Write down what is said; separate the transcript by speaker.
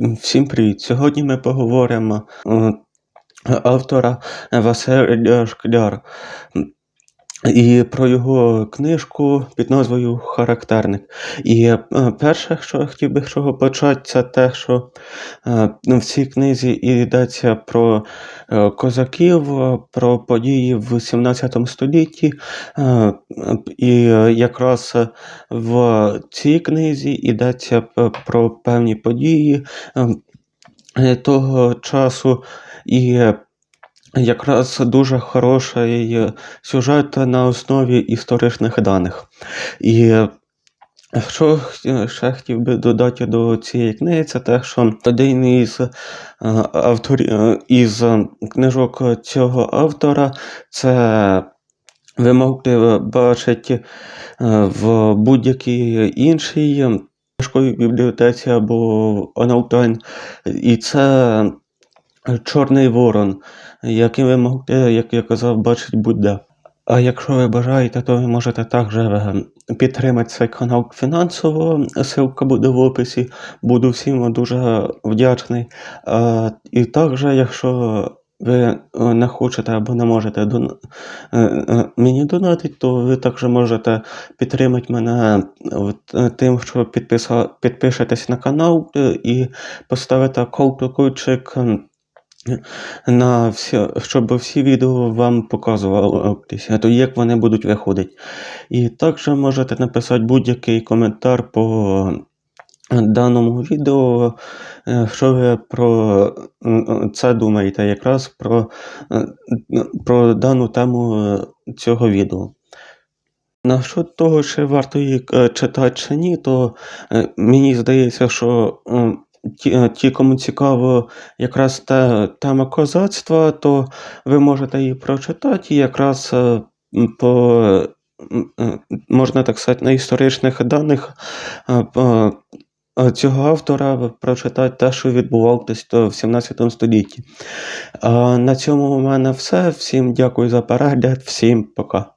Speaker 1: Всім привіт! Сьогодні ми поговоримо е, автора Василь Шкляр і про його книжку під назвою Характерник. І е, перше, що я хотів би чого почати, це те, що е, в цій книзі йдеться про е, козаків, про події в 17 столітті. І якраз в цій книзі йдеться про певні події того часу. І якраз дуже хороший е, сюжет на основі історичних даних. І е, що ще хотів би додати до цієї книги, це те, що один із е, авторів е, із е, книжок цього автора це ви можете бачити е, в будь-якій іншій книжковій бібліотеці або онлайн. І це Чорний Ворон, який ви можете, як я казав, бачити будь-де. А якщо ви бажаєте, то ви можете також е, підтримати цей канал фінансово. Ссылка буде в описі. Буду всім дуже вдячний. І також, якщо ви е, не хочете або не можете дон... е, мені донатити, то ви також можете підтримати мене тим, що підписа... підпишетесь на канал і поставите колокольчик. На всі, щоб всі відео вам показувалися, то як вони будуть виходити. І також можете написати будь-який коментар по даному відео, е, що ви про це думаєте, якраз про, е, про дану тему е, цього відео. Насчет того, чи варто її читати чи ні, то мені здається, що ті, е, ті, кому цікаво якраз та тема козацтва, то ви можете її прочитати і якраз е, по, е, можна так сказати, на історичних даних цього автора прочитати те, що відбувалося в 17 столітті. На цьому у мене все. Всім дякую за перегляд, всім пока.